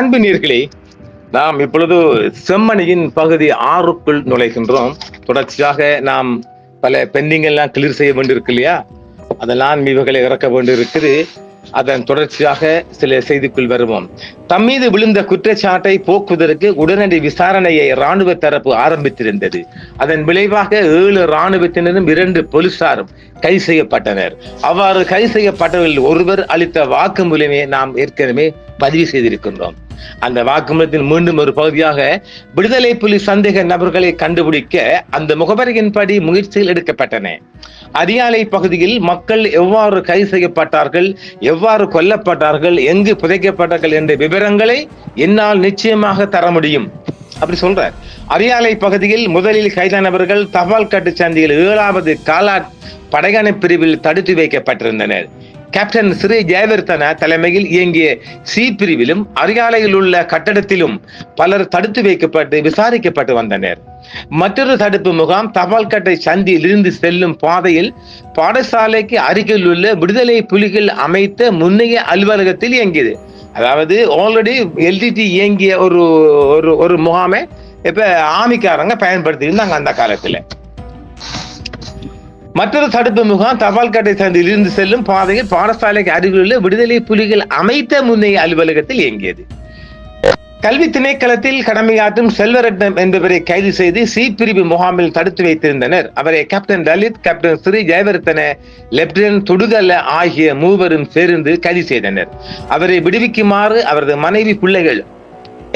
அன்பு நீர்களே நாம் இப்பொழுது செம்மணியின் பகுதி ஆறுக்குள் நுழைகின்றோம். தொடர்ச்சியாக நாம் பல பெண்டிங் எல்லாம் கிளியர் செய்ய வேண்டியிருக்கு இல்லையா? அதெல்லாம் மீவுகளை இறக்க வேண்டியிருக்குது. அதன் தொடர்ச்சியாக சில செய்திக்குள் வருவோம். தம் மீது விழுந்த குற்றச்சாட்டை போக்குவதற்கு உடனடி விசாரணையை ராணுவ தரப்பு ஆரம்பித்திருந்தது. அதன் விளைவாக ஏழு ராணுவத்தினரும் இரண்டு போலீசாரும் கைது செய்யப்பட்டனர். அவ்வாறு கைது செய்யப்பட்டவர்கள் ஒருவர் அளித்த வாக்குமூலமே நாம் ஏற்கனவே பதிவு செய்திருக்கின்றோம். அந்த வாக்குமூலத்தின் மீண்டும் ஒரு பகுதியாக விடுதலை புலி சந்தேக நபர்களை கண்டுபிடிக்க அந்த முகவரியின்படி முயற்சிகள் எடுக்கப்பட்டன. அரியாலை பகுதியில் மக்கள் எவ்வாறு கைது செய்யப்பட்டார்கள் எவ்வாறு கொல்லப்பட்டார்கள் எங்கு புதைக்கப்பட்டார்கள் என்ற விவரங்களை என்னால் நிச்சயமாக தர முடியும். அப்படி சொல்றார். அரியாலை பகுதியில் முதலில் கைதானவர்கள் தபால் கட்டு சந்தையில் ஏழாவது காலா படையணை பிரிவில் தடுத்து வைக்கப்பட்டிருந்தனர். கேப்டன் ஸ்ரீ ஜெயவர்த்தன தலைமையில் இயங்கிய சி பிரிவிலும் அரியாலையில் உள்ள கட்டடத்திலும் பலர் தடுத்து வைக்கப்பட்டு விசாரிக்கப்பட்டு வந்தனர். மற்றொரு தடுப்பு முகாம் தபால்கட்டை சந்தியில் இருந்து செல்லும் பாதையில் பாடசாலைக்கு அருகில் உள்ள விடுதலை புலிகள் அமைத்த முன்னைய அலுவலகத்தில் இயங்கியது. அதாவது ஆல்ரெடி எல்டிடி இயங்கிய ஒரு ஒரு ஒரு முகாமை இப்ப ஆமிக்காரங்க பயன்படுத்தியிருந்தாங்க அந்த காலத்துல. மற்றொரு தடுப்பு முகாம் தபால்கட்டை சந்தில் இருந்து செல்லும் பாதையில் பாடசாலைக்கு அருகில் உள்ள விடுதலை புலிகள் அமைத்த முன்னைய அலுவலகத்தில் இயங்கியது. கல்வி திணைக்களத்தில் கடமையாற்றும் செல்வரட்னம் என்பவரை கைது செய்து சி பிரிவு முகாமில் தடுத்து வைத்திருந்தனர். அவரை captain Lalith captain Sri Jayawardena lieutenant Thodugalla ஆகிய மூவரும் சேர்ந்து கைது செய்தனர். அவரை விடுவிக்குமாறு அவரது மனைவி பிள்ளைகள்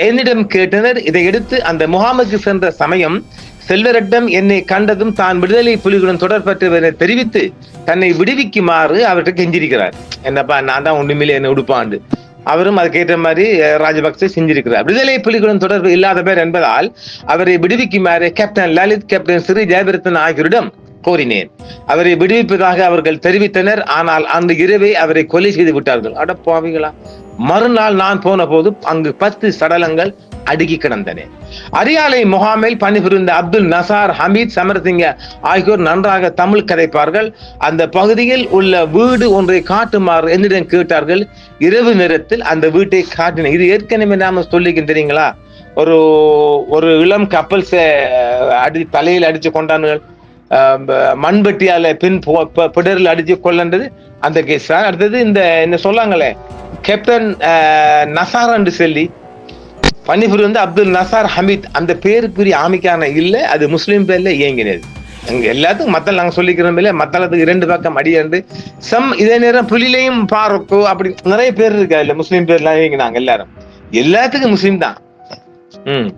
என்னிடம் கேட்டனர். இதையடுத்து அந்த முகாமுக்கு சென்ற சமயம் செல்வரட்னம் என்னை கண்டதும் தான் விடுதலை புலிகளுடன் தொடர்பற்றவரை தெரிவித்து தன்னை விடுவிக்குமாறு அவர்கிட்ட கெஞ்சிருக்கிறார் என்னப்பா நான் தான் ஒண்ணுமில்லை என்னை உடுப்பாண்டு. அவரும் அதுக்கேற்ற மாதிரி ராஜபக்சே செஞ்சிருக்கிறார். விடுதலை புலிகளுடன் தொடர்பு இல்லாத பேர் என்பதால் அவரை விடுவிக்குமாறு கேப்டன் லலித் கேப்டன் ஸ்ரீ ஜெயபரத்தன் ஆகியோரிடம் கோரினேன். அவரை விடுவிப்பதாக அவர்கள் தெரிவித்தனர். ஆனால் அந்த இரவே அவரை கொலை செய்து விட்டார்கள். அட பாவிகளா மறுநாள் நான் போன போது அங்கு பத்து சடலங்கள் அடுக்கி கிடந்தன. அரியாலை முகாமில் பணிபுரிந்த அப்துல் நசார் ஹமீத் சமரசிங்க ஆகியோர் நன்றாக தமிழ் கதைப்பார்கள். அந்த பகுதியில் உள்ள வீடு ஒன்றை காட்டுமாறு என்னிடம் கேட்டார்கள். இரவு நேரத்தில் அந்த வீட்டை காட்டினேன் இது ஏற்கனவே நாம சொல்லிக்கின்றீங்களா ஒரு ஒரு இளம் கப்பல் அடி தலையில் அடிச்சு கொண்டானுகள் மண்பட்டியால பின் பு- பிடரில் அடிச்சு கொள்ளன்றது அந்த கேஸ். தான் அடுத்தது இந்த என்ன சொல்லாங்களே? கேப்டன் நசார் என்று சொல்லி பனிபுரி வந்து அப்துல் நசார் ஹமீத் அந்த பேர் பிரி ஆமைக்கான இல்ல அது முஸ்லீம் பேர்ல இயங்கினது. அங்கே எல்லாத்துக்கும் மத்தல் நாங்க சொல்லிக்கிறோம் இல்ல மத்தளத்துக்கு இரண்டு பக்கம் அடியாண்டு சம் இதே நேரம் புலிலையும் பாருக்கோ அப்படி நிறைய பேர் இருக்கா இல்ல முஸ்லீம் பேர்லாம் இயங்கினாங்க எல்லாரும். எல்லாத்துக்கும் முஸ்லீம் தான். ம்.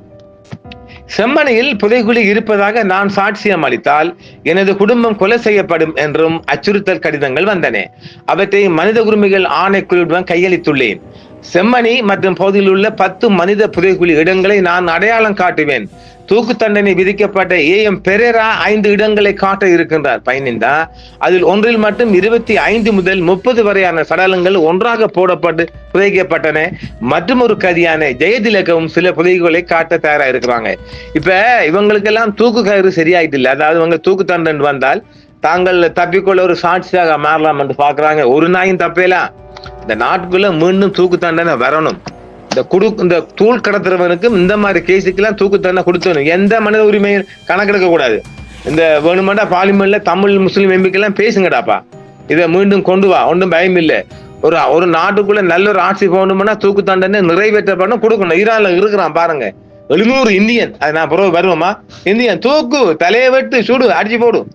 செம்மனையில் புதைகுழி இருப்பதாக நான் சாட்சியம் அளித்தால் எனது குடும்பம் கொலை செய்யப்படும் என்றும் அச்சுறுத்தல் கடிதங்கள் வந்தன. அவற்றை மனித உரிமைகள் ஆணைக்குழுவுடன் கையளித்துள்ளேன். செம்மணி மற்றும் பகுதியில் உள்ள பத்து மனித புதைக்குழி இடங்களை நான் அடையாளம் காட்டுவேன். தூக்கு தண்டனை விதிக்கப்பட்ட ஏ எம் பெரேரா ஐந்து இடங்களை காட்ட இருக்கின்றார். பயனிந்தா அதில் ஒன்றில் மட்டும் இருபத்தி ஐந்து முதல் முப்பது வரையான சடலங்கள் ஒன்றாக போடப்பட்டு புதைக்கப்பட்டன. மற்றும் ஒரு கதியான ஜெயதிலகவும் சில புதைகளை காட்ட தயாரா இருக்கிறாங்க. இப்ப இவங்களுக்கெல்லாம் தூக்கு கயிறு சரியாயிட்டு இல்லை. அதாவது இவங்க தூக்கு தண்டனை வந்தால் தாங்கள் தப்பிக்கொள்ள ஒரு சாட்சியாக மாறலாம் என்று பாக்குறாங்க ஒரு நாயும் தப்பேலாம் இந்த நாட்டுக்குள்ள மீண்டும் தூக்கு தண்டனை வரணும். இந்த குடு இந்த தூள் கடத்துறவனுக்கும் இந்த மாதிரி கேஸுக்கெல்லாம் தூக்கு தண்டனை கொடுத்தணும் எந்த மனித உரிமையும் கணக்கெடுக்க கூடாது. இந்த வேணுமெண்டா பார்லிமெண்ட்ல தமிழ் முஸ்லீம் எம்பிக்கெல்லாம் பேசுங்கடாப்பா. இதை மீண்டும் கொண்டு வா ஒன்றும் பயம் இல்லை. ஒரு ஒரு நாட்டுக்குள்ள நல்ல ஒரு ஆட்சி போகணும்னா தூக்கு தண்டனை நிறைவேற்றப்படணும் கொடுக்கணும். ஈரான்ல இருக்கிறான் பாருங்க. எழுநூறு இந்தியன். அது நான் பிறகு வருவோமா? இந்தியன் தூக்கு தலையை வெட்டு சுடு அடிச்சு போடும்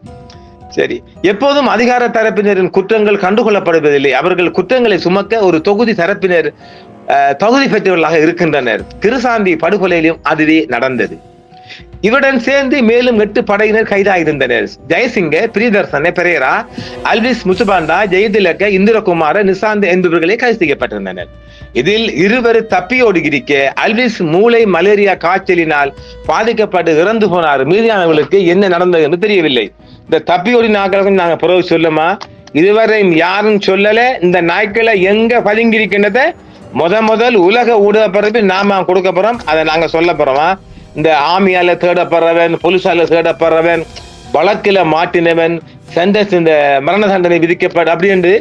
சரி. எப்போதும் அதிகார தரப்பினரின் குற்றங்கள் கண்டுகொள்ளப்படுவதில்லை. அவர்கள் குற்றங்களை சுமக்க ஒரு தொகுதி தரப்பினர் அஹ், தகுதி பெற்றவர்களாக இருக்கின்றனர். கிருசாந்தி படுகொலையிலும் அதுவே நடந்தது. இவருடன் சேர்ந்து மேலும் எட்டு படையினர் கைதாகியிருந்தனர் ஜெயசிங்க பிரியதர்சன பெரேரா அல்விஸ் முத்துபாண்டா ஜெயதிலக்க இந்திரகுமார நிசாந்த் என்பவர்களே கைது செய்யப்பட்டிருந்தனர். இதில் இருவர் தப்பியோடுகிறிக்க அல்விஸ் மூளை மலேரியா காய்ச்சலினால் பாதிக்கப்பட்டு இறந்து போனார். மீதியானவர்களுக்கு என்ன நடந்தது என்று தெரியவில்லை. இந்த தப்பியோடி நாட்களுக்கு நாங்க பிறகு சொல்லுமா? இதுவரையும் யாரும் சொல்லல. இந்த நாய்க்களை எங்க பதுங்கி இருக்கின்றத? முத முதல் உலக ஊடக பரப்பில் நாம கொடுக்க போறோம். அதை நாங்க சொல்ல போறோமா? இந்த ஆமியால தேடப்படுறவன் போலீஸால தேடப்படுறவன் வழக்கில் மாட்டினவன் சென்டென்ஸ் இந்த மரண தண்டனை விதிக்கப்பட அப்படின்ட்டு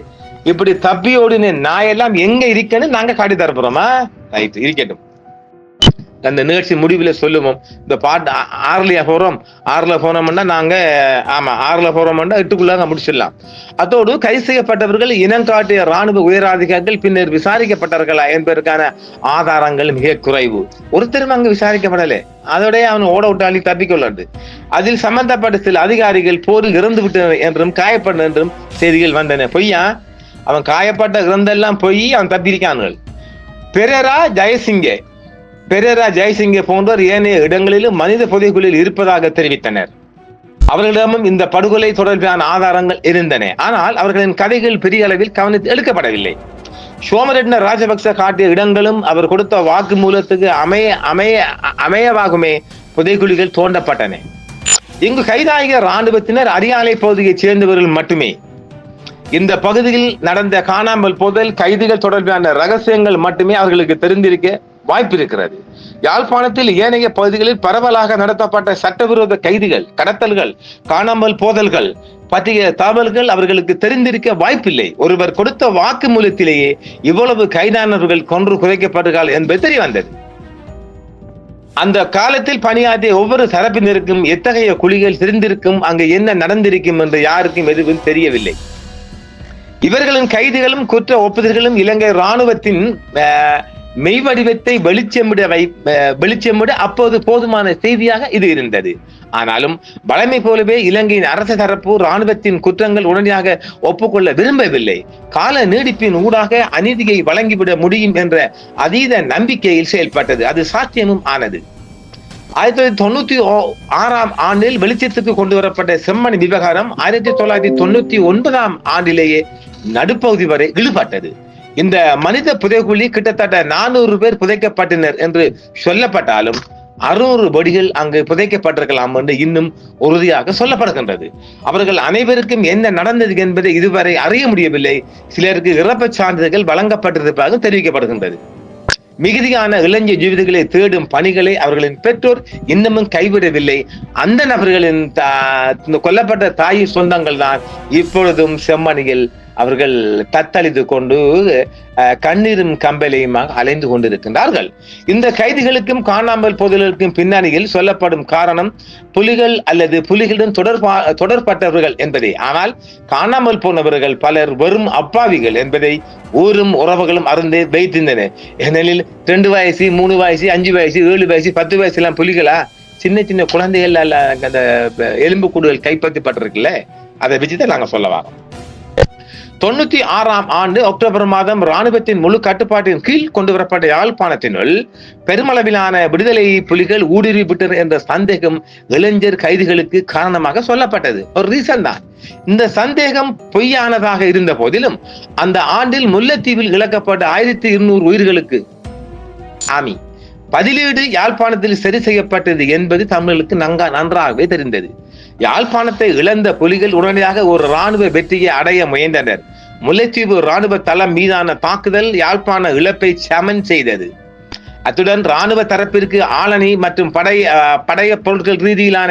இப்படி தப்பி ஓடின நாயெல்லாம் எங்க இருக்கேன்னு நாங்க காட்டி தரப்போறோமா ரைட் இருக்கட்டும். அந்த நிகழ்ச்சி முடிவில் சொல்லுவோம். இந்த பாட்டு ஆ- போகிறோம் போறோம்? ஆறுல போனோம்னா நாங்கள் ஆமாம் ஆறுல போகிறோம்னா எட்டுக்குள்ளாக முடிச்சிடலாம். அதோடு கைது செய்யப்பட்டவர்கள் இனம் காட்டிய ராணுவ உயரதிகாரிகள் பின்னர் விசாரிக்கப்பட்டார்களா என்பதற்கான ஆதாரங்கள் மிக குறைவு. ஒருத்தரும் அங்கு விசாரிக்கப்படலை. அதோடய அவன் ஓட விட்டாளி தப்பிக்கொள்ளது அதில் சம்பந்தப்பட்ட சில அதிகாரிகள் போரில் இறந்து விட்டனர் என்றும் காயப்பட்டனர் என்றும் செய்திகள் வந்தன. பொய்யா? அவன் காயப்பட்ட இறந்தெல்லாம் போய் அவன் தப்பியிருக்கான்கள். பெரரா ஜெயசிங்கே பெரேரா ஜெய்சிங்கை போன்றோர் ஏனைய இடங்களிலும் மனித புதைக்குழியில் இருப்பதாக தெரிவித்தனர். அவர்களிடமும் இந்த படுகொலை தொடர்பான ஆதாரங்கள் இருந்தன. ஆனால் அவர்களின் கதைகள் பெரிய அளவில் கவனித்து எடுக்கப்படவில்லை. சோமரெட்ன ராஜபக்ச காட்டிய இடங்களும் அவர் கொடுத்த வாக்கு மூலத்துக்கு அமைய அமைய அமையவாகுமே புதைக்குழிகள் தோண்டப்பட்டன. இங்கு கைதாகிய ராணுவத்தினர் அரியாலை பகுதியைச் சேர்ந்தவர்கள் மட்டுமே. இந்த பகுதியில் நடந்த காணாமல் போதல் கைதிகள் தொடர்பான ரகசியங்கள் மட்டுமே அவர்களுக்கு தெரிந்திருக்க வாய்ப்பு இருக்கிறது. யாழ்ப்பாணத்தில் ஏனைய பகுதிகளில் பரவலாக நடத்தப்பட்ட சட்டவிரோத கைதிகள் கடத்தல்கள் காணாமல் போதல்கள் பற்றிய தகவல்கள் அவர்களுக்கு தெரிந்திருக்க வாய்ப்பில்லை. ஒருவர் கொடுத்த வாக்குமூலத்திலேயே இவ்வளவு கைதானவர்கள் கொன்று குறைக்கப்பட்டார்கள் என்பது தெரிய வந்தது அந்த காலத்தில் பணியாற்றிய ஒவ்வொரு தரப்பினருக்கும் எத்தகைய குழிகள் தெரிந்திருக்கும் அங்கு என்ன நடந்திருக்கும் என்று யாருக்கும் எதுவும் தெரியவில்லை. இவர்களின் கைதுகளும் குற்ற ஒப்புதல்களும் இலங்கை ராணுவத்தின் மெய் வடிவத்தை வெளிச்சமிட வை வெளிச்சமிட அப்போது போதுமான செய்தியாக இது இருந்தது. ஆனாலும் வளமை போலவே இலங்கையின் அரசு தரப்பு ராணுவத்தின் குற்றங்கள் உடனடியாக ஒப்புக்கொள்ள விரும்பவில்லை. கால நீடிப்பின் ஊடாக அநீதியை வழங்கிவிட முடியும் என்ற அதீத நம்பிக்கையில் செயல்பட்டது. அது சாத்தியமும் ஆனது. ஆயிரத்தி தொள்ளாயிரத்தி தொண்ணூத்தி ஓ- ஆறாம் ஆண்டில் வெளிச்சத்துக்கு கொண்டு வரப்பட்ட செம்மணி விவகாரம் ஆயிரத்தி தொள்ளாயிரத்தி தொண்ணூத்தி ஒன்பதாம் ஆண்டிலேயே நடுப்பகுதி வரை இழுபட்டது. இந்த மனித புதைகுழி கிட்டத்தட்ட நானூறு பேர் புதைக்கப்பட்டனர் என்று சொல்லப்பட்டாலும் அறுநூறு படிகள் அங்கு புதைக்கப்பட்டிருக்கலாம் என்று இன்னும் உறுதியாக சொல்லப்படுகின்றது. அவர்கள் அனைவருக்கும் என்ன நடந்தது என்பதை இதுவரை அறிய முடியவில்லை. சிலருக்கு இறப்பு சான்றிதழ்கள் வழங்கப்பட்டிருப்பதாக தெரிவிக்கப்படுகின்றது. மிகுதியான இளைஞ ஜீவிதங்களை தேடும் பணிகளை அவர்களின் பெற்றோர் இன்னமும் கைவிடவில்லை. அந்த நபர்களின் தா- கொல்லப்பட்ட தாயின் சொந்தங்கள் தான் இப்பொழுதும் செம்மணியில் அவர்கள் தத்தளித்து கொண்டு கண்ணீரும் கம்பலையுமாக அலைந்து கொண்டிருக்கின்றார்கள். இந்த கைதிகளுக்கும் காணாமல் போதலுக்கும் பின்னணியில் சொல்லப்படும் காரணம் புலிகள் அல்லது புலிகளுடன் தொடர்பா தொடர்பட்டவர்கள் என்பதே. ஆனால் காணாமல் போனவர்கள் பலர் வெறும் அப்பாவிகள் என்பதை ஊரும் உறவுகளும் அறிந்து வைத்திருந்தனர் ஏனெனில் ரெண்டு வயசு மூணு வயசு அஞ்சு வயசு ஏழு வயசு பத்து வயசு எல்லாம் புலிகளா? சின்ன சின்ன குழந்தைகள் அந்த எலும்பு கூடுகள் கைப்பற்றப்பட்டிருக்குல்ல? அதை வச்சுதான் நாங்கள் சொல்ல வரோம் தொண்ணூத்தி ஆறாம் ஆண்டு அக்டோபர் மாதம் ராணுவத்தின் முழு கட்டுப்பாட்டின் கீழ் கொண்டு வரப்பட்ட யாழ்ப்பாணத்தினுள் பெருமளவிலான விடுதலை புலிகள் ஊடுருவி விட்டனர் என்ற சந்தேகம் இளைஞர் கைதிகளுக்கு காரணமாக சொல்லப்பட்டது. ஒரு ரீசன் தான். இந்த சந்தேகம் பொய்யானதாக இருந்த போதிலும் அந்த ஆண்டில் முல்லைத்தீவில் இழக்கப்பட்ட ஆயிரத்தி இருநூறு உயிர்களுக்கு ஆமி பதிலீடு யாழ்ப்பாணத்தில் சரி செய்யப்பட்டது என்பது தமிழர்களுக்கு நன்றாகவே தெரிந்தது. யாழ்ப்பாணத்தை இழந்த புலிகள் உடனடியாக ஒரு ராணுவ வெற்றியை அடைய முயன்றனர். முல்லைத்தீவு ராணுவ தளம் மீதான தாக்குதல் யாழ்ப்பாண இழப்பை சமன் செய்தது. அத்துடன் ராணுவ தரப்பிற்கு ஆளணி மற்றும் படை படைய பொருட்கள் ரீதியிலான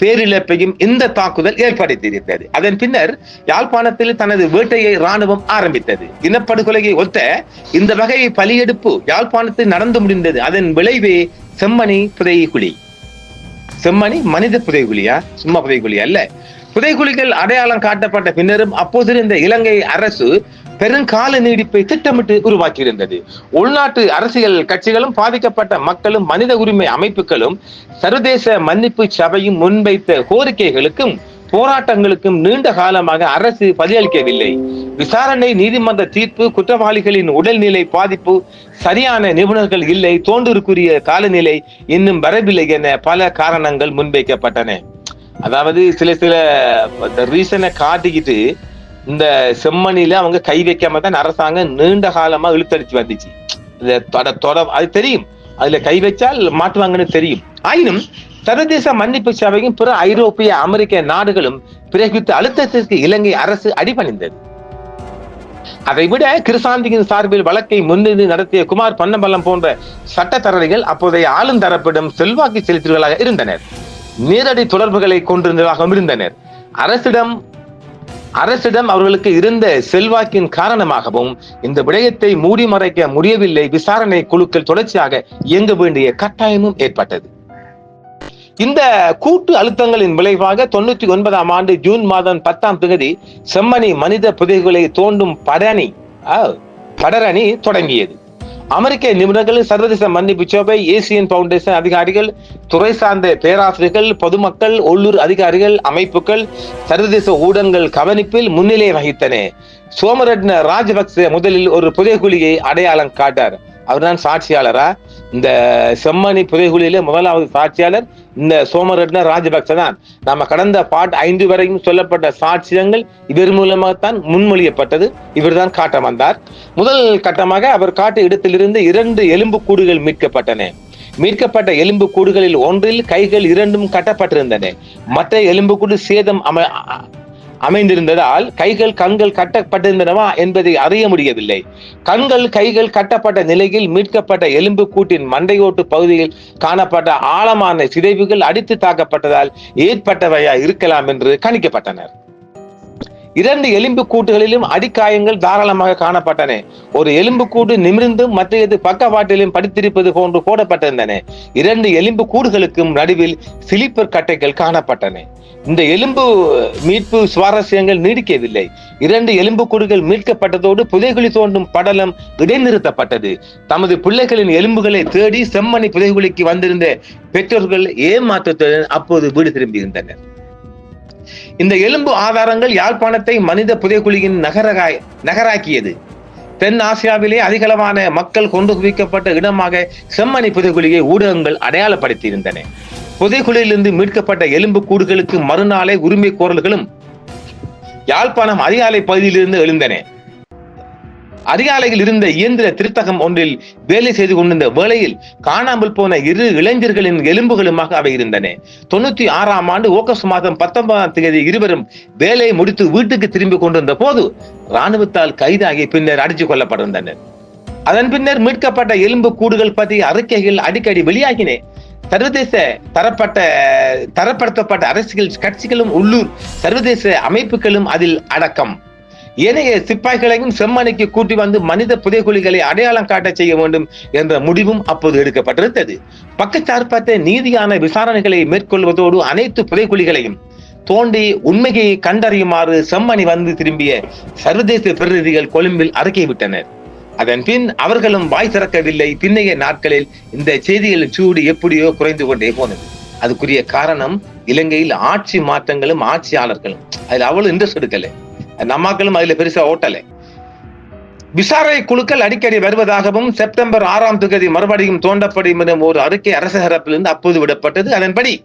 பேரிழப்பையும் இந்த தாக்குதல் ஏற்படுத்தியிருந்தது. அதன் பின்னர் யாழ்ப்பாணத்தில் தனது வேட்டையை ராணுவம் ஆரம்பித்தது. இனப்படுகொலையை ஒத்த இந்த வகை பலியெடுப்பு யாழ்ப்பாணத்தில் நடந்து முடிந்தது. அதன் விளைவே செம்மணி புதைகுழி. செம்மணி மனித புதைகுழியா? சும்மா புதைகுழி அல்ல. புதைகுழிகள் அடையாளம் காட்டப்பட்ட பின்னரும் அப்போதிருந்த இலங்கை அரசு பெருங்கால நீடிப்பை திட்டமிட்டு உருவாக்கியிருந்தது. உள்நாட்டு அரசியல் கட்சிகளும் பாதிக்கப்பட்ட மக்களும் மனித உரிமை அமைப்புகளும் சர்வதேச மன்னிப்பு சபையும் முன்வைத்த கோரிக்கைகளுக்கும் போராட்டங்களுக்கும் நீண்ட காலமாக அரசு பதிலளிக்கவில்லை விசாரணை நீதிமன்ற தீர்ப்பு குற்றவாளிகளின் உடல்நிலை பாதிப்பு சரியான நிபுணர்கள் இல்லை தோன்றுக்குரிய காலநிலை இன்னும் வரவில்லை என பல காரணங்கள் முன்வைக்கப்பட்டன. அதாவது சில சில ரீசனை காட்டிக்கிட்டு இந்த செம்மணியில அவங்க கை வைக்காம தான் அரசாங்கம் நீண்ட காலமா இழுத்தடிச்சு வந்துச்சு. தொட தொட அது தெரியும். அதுல கை வச்சால் மாட்டுவாங்கன்னு தெரியும். ஆயினும் சர்வதேச மன்னிப்பு சபையும் பிற ஐரோப்பிய அமெரிக்க நாடுகளும் பிறப்பித்த அழுத்தத்திற்கு இலங்கை அரசு அடிபணிந்தது. அதைவிட கிருசாந்தியின் சார்பில் வழக்கை முன்னின்று நடத்திய குமார் பொன்னம்பலம் போன்ற சட்டத்தரணிகள் அப்போதைய ஆளும் தரப்பிடம் செல்வாக்கு செலுத்தியவர்களாக இருந்தனர். நேரடி தொடர்புகளை கொண்டிருந்ததாகவும் இருந்தனர். அரசிடம் அரசிடம் அவர்களுக்கு இருந்த செல்வாக்கின் காரணமாகவும் இந்த விடயத்தை மூடி மறைக்க முடியவில்லை. விசாரணை குழுக்கள் தொடர்ச்சியாக இயங்க வேண்டிய கட்டாயமும் ஏற்பட்டது. இந்த கூட்டு அழுத்தங்களின் விளைவாக தொண்ணூத்தி ஒன்பதாம் ஆண்டு ஜூன் மாதம் பத்தாம் தேதி செம்மணி மனித புதைகளை தோண்டும் படணி படரணி தொடங்கியது. அமெரிக்க நிபுணர்கள் சர்வதேச மன்னிப்பு சோபை ஏசியன் பவுண்டேஷன் அதிகாரிகள் துறை சார்ந்த பேராசிரியர்கள் பொதுமக்கள் உள்ளூர் அதிகாரிகள் அமைப்புகள் சர்வதேச ஊடகங்கள் கவனிப்பில் முன்னிலை வகித்தன. சோமரட்ன ராஜபக்ச முதலில் ஒரு புதைகுழியை அடையாளம் காட்டார். அவர்தான் சாட்சியாளரா? இந்த செம்மணி புதைகுழியிலே முதலாவது சாட்சியாளர் இந்த சோமரட்ன ராஜபக்ச தான் நம்ம கடந்த பாட் ஐந்து வரையும் சொல்லப்பட்ட சாட்சியங்கள் இவர் மூலமாகத்தான் முன்மொழியப்பட்டது. இவர்தான் காட்ட வந்தார். முதல் கட்டமாக அவர் காட்டு இடத்திலிருந்து இரண்டு எலும்பு கூடுகள் மீட்கப்பட்டன. மீட்கப்பட்ட எலும்பு கூடுகளில் ஒன்றில் கைகள் இரண்டும் கட்டப்பட்டிருந்தன. மற்ற எலும்புக்கூடு சேதம் அம அமைந்திருந்ததால் கைகள் கண்கள் கட்டப்பட்டிருந்தனவா என்பதை அறிய முடியவில்லை. கண்கள் கைகள் கட்டப்பட்ட நிலையில் மீட்கப்பட்ட எலும்பு கூட்டின் மண்டையோட்டு பகுதியில் காணப்பட்ட ஆழமான சிதைவுகள் அடித்து தாக்கப்பட்டதால் ஏற்பட்டவையா இருக்கலாம் என்று கணிக்கப்பட்டனர். இரண்டு எலும்பு கூட்டுகளிலும் அடிக்காயங்கள் தாராளமாக காணப்பட்டன. ஒரு எலும்பு கூடு நிமிர்ந்தும் மற்றது பக்கவாட்டிலும் படித்திருப்பது போன்று போடப்பட்டிருந்தன. இரண்டு எலும்பு கூடுகளுக்கும் நடுவில் சிலிப்பர் கட்டைகள் காணப்பட்டன. இந்த எலும்பு மீட்பு சுவாரஸ்யங்கள் நீடிக்கவில்லை. இரண்டு எலும்பு கூடுகள் மீட்கப்பட்டதோடு புதைகுழி தோண்டும் படலம் இடைநிறுத்தப்பட்டது. தமது பிள்ளைகளின் எலும்புகளை தேடி செம்மணி புதைகுழிக்கு வந்திருந்த பெற்றோர்கள் ஏமாற்றத்துடன் அப்போது வீடு திரும்பியிருந்தனர் இந்த எலும்பு ஆதாரங்கள் யாழ்ப்பாணத்தை மனித புதைக்குழியின் நகரகாய் நகராக்கியது. தென் ஆசியாவிலே அதிகளவான மக்கள் கொண்டு குவிக்கப்பட்ட இடமாக செம்மணி புதைக்குழியை ஊடகங்கள் அடையாளப்படுத்தியிருந்தன. புதைக்குழியிலிருந்து மீட்கப்பட்ட எலும்பு கூடுகளுக்கு மறுநாளே உரிமை கோரல்களும் யாழ்ப்பாணம் அதிகாலை பகுதியிலிருந்து எழுந்தன. அதிகாலையில் இருந்த இயந்திர திருத்தகம் ஒன்றில் வேலை செய்து கொண்டிருந்த வேளையில் காணாமல் போன இரு இளைஞர்களின் எலும்புகளுமாக அவை இருந்தன. தொண்ணூத்தி ஆறாம் ஆண்டு ஆகஸ்ட் மாதம் பத்தொன்பதாம் தேதி இருவரும் வேலையை முடித்து வீட்டுக்கு திரும்பி கொண்டிருந்த போது ராணுவத்தால் கைதாகி பின்னர் அடித்துக் கொல்லப்பட்டிருந்தனர். அதன் பின்னர் மீட்கப்பட்ட எலும்பு கூடுகள் பற்றிய அறிக்கைகள் அடிக்கடி வெளியாகின. சர்வதேச தரப்பட்ட தரப்படுத்தப்பட்ட அரசியல் கட்சிகளும் உள்ளூர் சர்வதேச அமைப்புகளும் அதில் அடக்கம். ஏனைய சிப்பாய்களையும் செம்மணிக்கு கூட்டி வந்து மனித புதைகுழிகளை அடையாளம் காட்ட செய்ய வேண்டும் என்ற முடிவும் அப்போது எடுக்கப்பட்டிருந்தது. பக்கச்சார்பற்ற நீதியான விசாரணைகளை மேற்கொள்வதோடு அனைத்து புதைகுழிகளையும் தோண்டி உண்மையை கண்டறியுமாறு செம்மணி வந்து திரும்பிய சர்வதேச பிரதிநிதிகள் கொழும்பில் அறிக்கை விட்டனர். அதன் பின் அவர்களும் வாய் திறக்கவில்லை. பின்னைய நாட்களில் இந்த செய்திகளின் சூடு எப்படியோ குறைந்து கொண்டே போனது. அதுக்குரிய காரணம் இலங்கையில் ஆட்சி மாற்றங்களும் ஆட்சியாளர்களும். அதில் அவ்வளவு இன்ட்ரெஸ்ட் எடுக்கலை. நம்மாக்களும் அதுல பெருசா ஓட்டலை. விசாரணை குழுக்கள் அடிக்கடி வருவதாகவும் செப்டம்பர் ஆறாம் தேதி மறுபடியும் தோண்டப்படும் எனும் ஒரு அறிக்கை அரசு தரப்பிலிருந்து அப்போது விடப்பட்டது. அதன்படி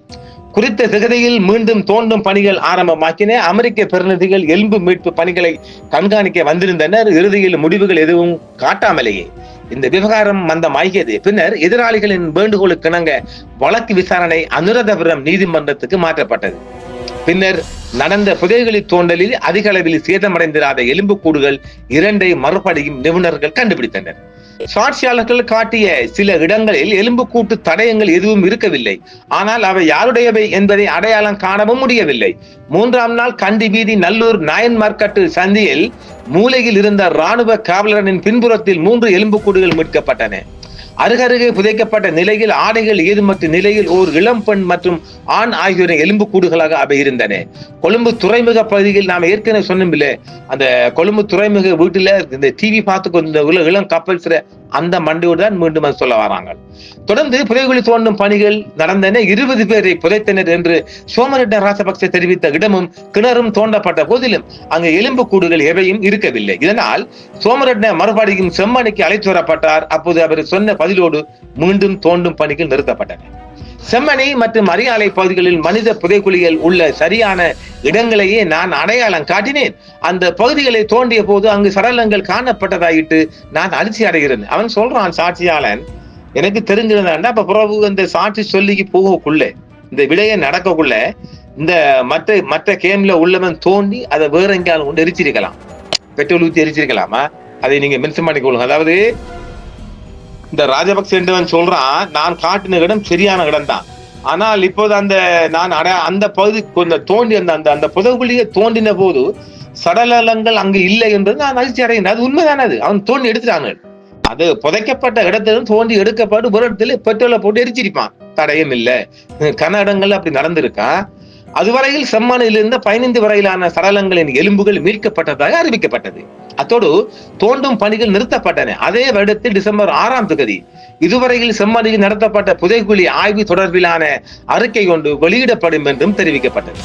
குறித்த திகதியில் மீண்டும் தோண்டும் பணிகள் ஆரம்பமாக்கின அமெரிக்க பிரதிநிதிகள் எலும்பு மீட்பு பணிகளை கண்காணிக்க வந்திருந்தனர். இறுதியில் முடிவுகள் எதுவும் காட்டாமலேயே இந்த விவகாரம் மந்தமாகியது. பின்னர் எதிராளிகளின் வேண்டுகோளுக்கு இணங்க வழக்கு விசாரணை அனுராதபுரம் நீதிமன்றத்துக்கு மாற்றப்பட்டது. பின்னர் நடந்த புதைகளின் தோண்டலில் அதிக அளவில் சேதமடைந்திராத எலும்புக்கூடுகள் இரண்டை மறுபடியும் நிபுணர்கள் கண்டுபிடித்தனர். சாட்சியாளர்கள் காட்டிய சில இடங்களில் எலும்புக்கூட்டு தடயங்கள் எதுவும் இருக்கவில்லை. ஆனால் அவை யாருடையவை என்பதை அடையாளம் காணவும் முடியவில்லை. மூன்றாம் நாள் கண்டி வீதி நல்லூர் நாயன்மார்க்கட்டு சந்தியில் மூலையில் இருந்த ராணுவ காவலரின் பின்புறத்தில் மூன்று எலும்புக்கூடுகள் மீட்கப்பட்டன. அருகருகே புதைக்கப்பட்ட நிலையில் ஆடைகள் ஏதுமற்ற நிலையில் ஓர் இளம் பெண் மற்றும் ஆண் ஆகியோரின் எலும்பு கூடுகளாக அவை இருந்தன கொழும்பு துறைமுக பகுதியில் நாம் ஏற்கனவே சொன்னோம்ல அந்த கொழும்பு துறைமுக வீட்டுல இந்த டிவி பார்த்து கொண்ட உள்ள இளம் கப்பல் அந்த மண்டையோடு தான் மீண்டும் அது சொல்ல வராங்க. தொடர்ந்து புதைகுழி தோண்டும் பணிகள் நடந்தன. இருபது பேரை புதைத்தனர் என்று சோமரெட்ட ராசபக்ச தெரிவித்த இடமும் கிணறும் தோண்டப்பட்ட போதிலும் அங்கு எலும்பு கூடுகள் எவையும் இருக்கவில்லை. இதனால் சோமரெட்ன மறுபடியும் செம்மணிக்கு அழைத்து வரப்பட்டார். அப்போது அவர் சொன்ன பதிலோடு மீண்டும் தோண்டும் பணிகள் நிறுத்தப்பட்டன. செம்மணி மற்றும் அரியாலை பகுதிகளில் மனித புதைக்குழிகள் உள்ள சரியான இடங்களையே நான் அடையாளம் காட்டினேன். அந்த பகுதிகளை தோண்டிய போது அங்கு சடலங்கள் காணப்பட்டதாயிட்டு நான் அதிர்ச்சி அடைகிறேன். அவன் சொல்றான் சாட்சியாளன் எனக்கு தெரிஞ்சிருந்தாண்டா அப்ப பிரபு இந்த சாட்சி சொல்லிக்கு போகக்குள்ள இந்த விடையை நடக்கக்குள்ள இந்த மற்ற மற்ற கேம்ல உள்ளவன் தோண்டி அதை வேற எங்கேயாலும் கொண்டு எரிச்சிருக்கலாம். பெட்ரோல் ஊற்றி எரிச்சிருக்கலாமா? அதை நீங்க மென்ஷன் பண்ணிக்கொள்ளுங்க. அதாவது இந்த ராஜபக்ச என்றவன் சொல்றான் நான் காட்டின இடம் சரியான இடம் தான் ஆனால் இப்போது அந்த நான் அட அந்த பகுதி கொஞ்சம் தோண்டி அந்த அந்த அந்த புதகுழியை தோண்டின போது சடலங்கள் அங்கு இல்லை என்றது நான் மகிழ்ச்சி அடைகிறேன். அது உண்மைதானே அது? அவன் தோண்டி எடுத்துட்டாங்க அது புதைக்கப்பட்ட இடத்திலும் தோண்டி எடுக்கப்பட்டு ஒரு இடத்துல பெட்ரோலை போட்டு எரிச்சிருப்பான். தடையும் இல்லை. கன இடங்கள்ல அப்படி நடந்திருக்கான் அதுவரையில் செம்மணில் பதினைந்து வரையிலான சடலங்களின் எலும்புகள் மீட்கப்பட்டதாக அறிவிக்கப்பட்டது. அத்தோடு தோண்டும் பணிகள் நிறுத்தப்பட்டன. அதே வருடத்தில் டிசம்பர் ஆறாம் தேதி இதுவரையில் செம்மணியில் நடத்தப்பட்ட புதைக்குழி ஆய்வு தொடர்பிலான அறிக்கை ஒன்று வெளியிடப்படும் என்றும் தெரிவிக்கப்பட்டது.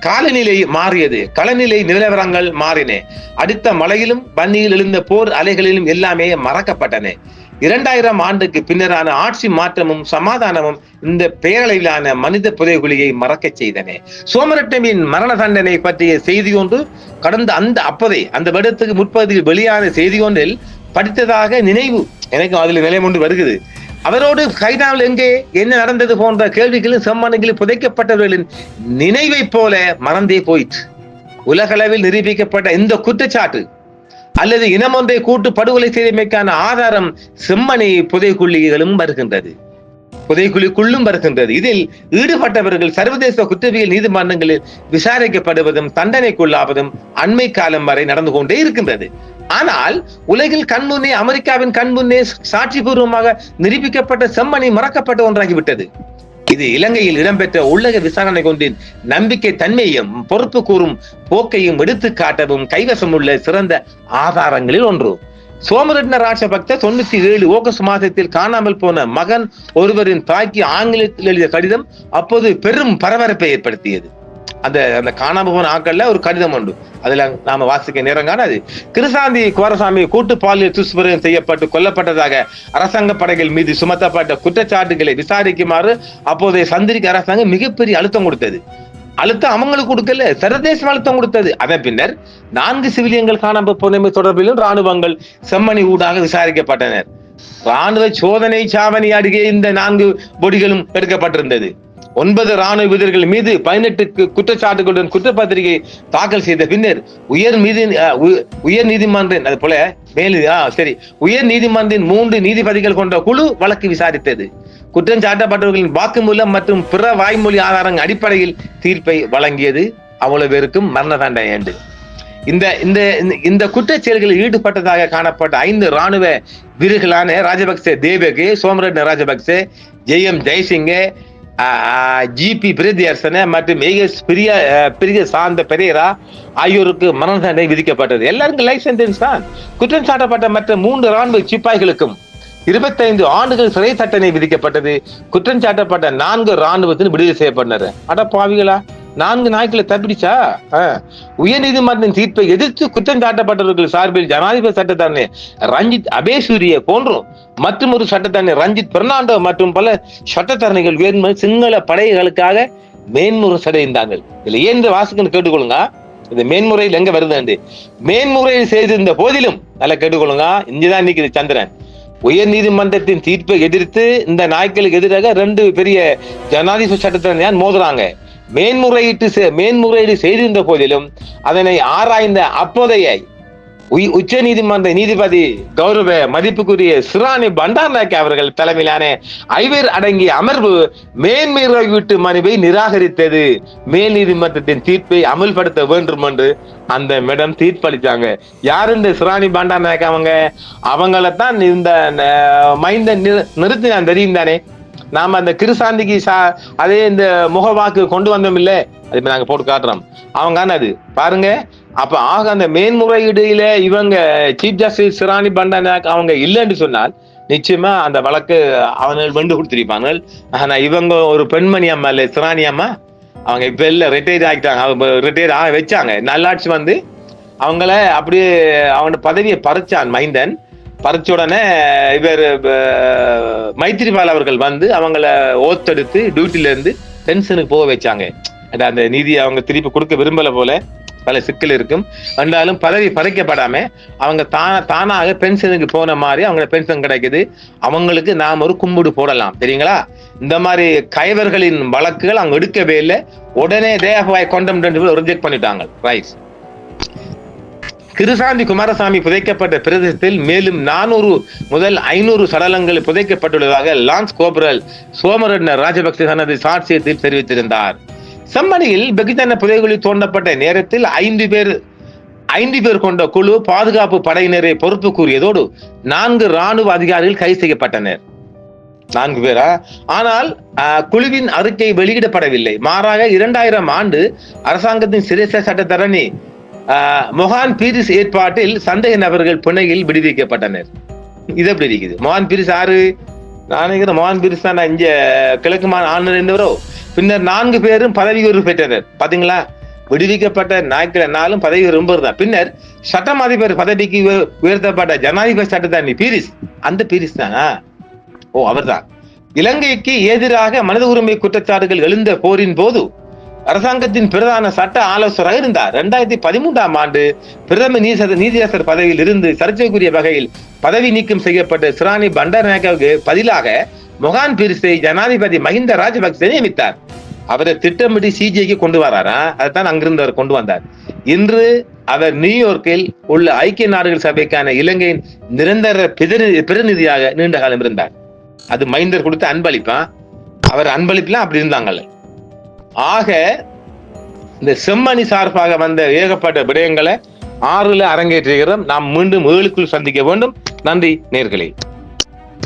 காலநிலை மாறியது. களநிலை நிலவரங்கள் மாறின. அடுத்த மலையிலும் பன்னியில் எழுந்த போர் அலைகளிலும் எல்லாமே மறக்கப்பட்டன. இரண்டாயிரம் ஆண்டுக்கு பின்னரான ஆட்சி மாற்றமும் சமாதானமும் இந்த பேரளவிலான மனித புதைகுழியை மறக்கச் செய்தன. சோமரட்டமின் மரண தண்டனை பற்றிய செய்தி ஒன்று கடந்த அந்த அப்பதை அந்த வருடத்துக்கு முற்பகுதியில் வெளியான செய்தி ஒன்றில் படித்ததாக நினைவு எனக்கு அதில் நிலையம் ஒன்று வருகிறது. அவரோடு கைதாவில் எங்கே என்ன நடந்தது போன்ற கேள்விகளும் சம்மானங்களும் புதைக்கப்பட்டவர்களின் நினைவை போல மறந்தே போயிற்று. உலகளவில் நிரூபிக்கப்பட்ட இந்த குற்றச்சாட்டு அல்லது இனம் ஒன்றை கூட்டு படுகொலை செய்தமைக்கான ஆதாரம் செம்மனை புதைக்குழிகளும் வருகின்றது. புதைக்குழிக்குள்ளும் வருகின்றது. இதில் ஈடுபட்டவர்கள் சர்வதேச குற்றவியல் நீதிமன்றங்களில் விசாரிக்கப்படுவதும் தண்டனைக்குள்ளாவதும் அண்மை காலம் வரை நடந்து கொண்டே இருக்கின்றது. ஆனால் உலகில் கண்முன்னே அமெரிக்காவின் கண்முன்னே சாட்சிபூர்வமாக நிரூபிக்கப்பட்ட செம்மணி மறக்கப்பட்ட ஒன்றாகிவிட்டது. இது இலங்கையில் இடம்பெற்ற உள்ளக விசாரணை கொண்டின் நம்பிக்கை தன்மையும் பொறுப்பு கூறும் போக்கையும் எடுத்து காட்டவும் கைவசம் உள்ள சிறந்த ஆதாரங்களில் ஒன்று. சோமரட்ன ராஜபக்த தொண்ணூத்தி ஏழு ஆகஸ்ட் மாதத்தில் காணாமல் போன மகன் ஒருவரின் தாய்க்கு ஆங்கிலத்தில் எழுதிய கடிதம் அப்போது பெரும் பரபரப்பை ஏற்படுத்தியது. அந்த அந்த காணாம போன ஆக்கள்ல ஒரு கடிதம் உண்டு. அதுல நாம வாசிக்க நேரம் காணாது. கிருசாந்தி குமாரசாமி கூட்டு பாலியல் துஷ்பிரயோகம் செய்யப்பட்டு கொல்லப்பட்டதாக அரசாங்க படைகள் மீது சுமத்தப்பட்ட குற்றச்சாட்டுகளை விசாரிக்குமாறு அப்போதைய சந்திரிக்க அரசாங்கம் மிகப்பெரிய அழுத்தம் கொடுத்தது. அழுத்தம் அவங்களுக்கு கொடுக்கல சர்வதேச அழுத்தம் கொடுத்தது. அதன் பின்னர் நான்கு சிவிலியங்கள் காணாமல் போனமை தொடர்பிலும் ராணுவங்கள் செம்மணி ஊடாக விசாரிக்கப்பட்டனர். ராணுவ சோதனை சாவணி அருகே இந்த நான்கு பொடிகளும் எடுக்கப்பட்டிருந்தது. ஒன்பது ராணுவ வீரர்கள் மீது பதினெட்டு குற்றச்சாட்டுகளுடன் குற்றப்பத்திரிகை தாக்கல் செய்த பின்னர் உயர் மீது உயர் நீதிமன்றம் அது போல மேலு சரி. உயர் நீதிமன்றின் மூன்று நீதிபதிகள் கொண்ட குழு வழக்கு விசாரித்தது. குற்றம் சாட்டப்பட்டவர்களின் வாக்குமூலம் மற்றும் பிற வாய்மொழி ஆதாரங்கள் அடிப்படையில் தீர்ப்பை வழங்கியது அவ்வளவு பேருக்கும் மரண தண்டனை என்று. இந்த இந்த இந்த- இந்த குற்றச் செயல்களில் ஈடுபட்டதாக காணப்பட்ட ஐந்து ராணுவ வீரர்களான Rajapaksa Devage Somaratne Rajapaksa J M Jayasinghe GP பிரதியரசன மற்றும் ஏஎஸ் பிரிய பிரிய சார்ந்த பெரியரா ஆகியோருக்கு மரண தண்டனை விதிக்கப்பட்டது. எல்லாருக்கும் லைஃப் சென்டென்ஸ் தான். குற்றம் சாட்டப்பட்ட மற்ற மூன்று ராணுவ சிப்பாய்களுக்கும் இருபத்தைந்து ஆண்டுகள் சிறை தண்டனை விதிக்கப்பட்டது. குற்றம் சாட்டப்பட்ட நான்கு ராணுவத்தில் விடுதலை செய்யப்பட்டனர். அட பாவிகளா நான்கு நாட்களை தப்பிடிச்சா? உயர் நீதிமன்றத்தின் தீர்ப்பை எதிர்த்து குற்றம் சாட்டப்பட்டவர்கள் சார்பில் ஜனாதிபதி சட்டத்தரணி ரஞ்சித் அபேசூரிய போன்றும் மற்றும் ஒரு சட்டத்தரணி ரஞ்சித் பெர்னாண்டோ மற்றும் பல சட்டத்தரணிகள் உயர்ந்த சிங்கள படைகளுக்காக மேன்முறை சடைந்தார்கள் இதுல ஏன் இந்த கேட்டுக்கொள்ளுங்க. இந்த மேன்முறையில் எங்க வருது மேன்முறையில் செய்திருந்த போதிலும் நல்லா கேட்டுக்கொள்ளுங்க. இங்கதான் நிக்குது சந்திரன். உயர் நீதிமன்றத்தின் தீர்ப்பை எதிர்த்து இந்த நாய்க்களுக்கு எதிராக ரெண்டு பெரிய ஜனாதிபதி சட்டத்தை மோதுறாங்க. மேன்முறையீட்டு மேன்முறையீடு செய்திருந்த போதிலும் அதனை ஆராய்ந்த அப்போதைய உச்ச நீதிமன்ற நீதிபதி கௌரவ மதிப்புக்குரிய சிராணி பண்டார்நாயக் அவர்கள் தலைமையிலான ஐவர் அடங்கிய அமர்வு மேன்முறையீட்டு மனுவை நிராகரித்தது. மேல் நீதிமன்றத்தின் தீர்ப்பை அமல்படுத்த வேண்டும் என்று அந்த மேடம் தீர்ப்பளித்தாங்க. யார் இந்த சிராணி பண்டார்நாயக் அவங்க? அவங்கள இந்த மைந்த நிறு- நிறுத்தினான் தெரியும் தானே நாம அந்த கிருசாந்திக்கு சா அதே இந்த முகவாக்கு கொண்டு வந்தோம் இல்ல? அது நாங்க போட்டு காட்டுறோம். அவங்க அது? பாருங்க. அப்ப ஆக அந்த மேன்முறையீடுல இவங்க சீஃப் ஜஸ்டிஸ் சிராணி பண்டாக்கு அவங்க இல்லைன்னு சொன்னால் நிச்சயமா அந்த வழக்கு அவர்கள் வெண்டு கொடுத்துருப்பாங்க ஆனா இவங்க ஒரு பெண்மணி அம்மா இல்ல சிராணி அம்மா அவங்க இப்ப இல்ல ரிட்டையர்ட் ஆகிட்டாங்க. ரிட்டையர்ட் ஆக வச்சாங்க. நல்லாட்சி வந்து அவங்கள அப்படியே அவனோட பதவியை பறிச்சான் மைந்தன். பறிச்ச உடனே இவர் மைத்திரிபால் அவர்கள் வந்து அவங்கள ஓத்தெடுத்து டியூட்டில இருந்து பென்ஷனுக்கு போக வச்சாங்க. அந்த நிதி அவங்க திருப்பி கொடுக்க விரும்பல போல பல சிக்கல் இருக்கும். என்றாலும் பதவி பறிக்கப்படாம அவங்க தான தானாக பென்ஷனுக்கு போன மாதிரி அவங்க பென்ஷன் கிடைக்குது. அவங்களுக்கு நாம் ஒரு கும்பிடு போடலாம். தெரியுங்களா? இந்த மாதிரி கைவர்களின் வழக்குகள் அவங்க எடுக்கவே இல்லை. உடனே தேவாய் கொண்டம் ரிஜெக்ட் பண்ணிட்டாங்க. ரைட் கிருசாந்தி குமாரசாமி புதைக்கப்பட்ட பிரதேசத்தில் மேலும் நானூறு முதல் ஐநூறு சடலங்கள் புதைக்கப்பட்டுள்ளதாக லான்ஸ் கோபரல் சோமரட்ன ராஜபக்சே தனது சாட்சியத்தில் தெரிவித்திருந்தார். செம்மணியில் வெகுஜன புதைகுழி தோண்டப்பட்ட நேரத்தில் ஐந்து பேர் ஐந்து பேர் கொண்ட குழு பாதுகாப்பு படையினரை பொறுப்பு கூறியதோடு நான்கு ராணுவ அதிகாரிகள் கைது செய்யப்பட்டனர். நான்கு பேரா? ஆனால் குழுவின் அறிக்கை வெளியிடப்படவில்லை. மாறாக இரண்டாயிரம் ஆண்டு அரசாங்கத்தின் சிரேஷ்ட சட்டத்தரணி மொஹான் பீரிஸ் ஏற்பாட்டில் சந்தேக நபர்கள் புனையில் விடுவிக்கப்பட்டனர். இது எப்படி இருக்குது? மொஹான் பீரிஸ் ஆறு நான் மொஹான் பீரிஸ் தான் இங்க கிழக்கு மா ஆளுநர் இருந்தவரோ. பின்னர் நான்கு பேரும் பதவி உயர்வு பெற்றனர். பாத்தீங்களா? விடுவிக்கப்பட்ட நாட்கள் நாளும் பதவி உயர்வு தான். பின்னர் சட்டம் அதிபர் பதவிக்கு உயர்- உயர்த்தப்பட்ட ஜனாதிபதி சட்டத்தாணி பீரிஸ்? அந்த பீரிஸ் தானா? ஓ அவர்தான். இலங்கைக்கு எதிராக மனித உரிமை குற்றச்சாட்டுகள் எழுந்த போரின் போது அரசாங்கத்தின் பிரதான சட்ட ஆலோசகராக இருந்தார். இரண்டாயிரத்தி பதிமூன்றாம் ஆண்டு பிரதம நீச- நீதியரசர் பதவியில் இருந்து சர்ச்சைக்குரிய வகையில் பதவி நீக்கம் செய்யப்பட்ட சிராணி பண்டாரநாயக்காவுக்கு பதிலாக மொகான் பிரிசை ஜனாதிபதி மஹிந்த ராஜபக்சே நியமித்தார். அவரை திட்டமிட்டு சிஜிஐக்கு கொண்டு வராரா? அதைத்தான் அங்கிருந்து அவர் கொண்டு வந்தார். இன்று அவர் நியூயார்க்கில் உள்ள ஐக்கிய நாடுகள் சபைக்கான இலங்கையின் நிரந்தர பிரதிநிதி பிரதிநிதியாக நீண்ட காலம் இருந்தார். அது மைந்தர் கொடுத்த அன்பளிப்பான் அவர் அன்பளிப்புலாம் அப்படி இருந்தாங்கல்ல. ஆக இந்த செம்மணி சார்பாக வந்த ஏகப்பட்ட விடயங்களை ஆறுல அரங்கேற்றுகிறோம். நாம் மீண்டும் ஏழுக்குள் சந்திக்க வேண்டும். நன்றி நேர்களே.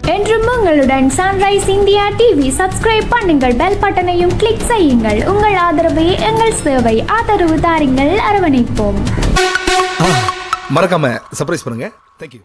என்றும் உங்களுடன் சன்ரைஸ் இந்தியா டிவி சப்ஸ்கிரைப் பண்ணுங்கள். பெல் பட்டனையும் கிளிக் செய்யுங்கள். உங்கள் ஆதரவே எங்கள் சேவை ஆதரவு தாருங்கள். அரவணைப்போம். மறக்காம சர்ப்ரைஸ் பண்ணுங்க. தேங்க்யூ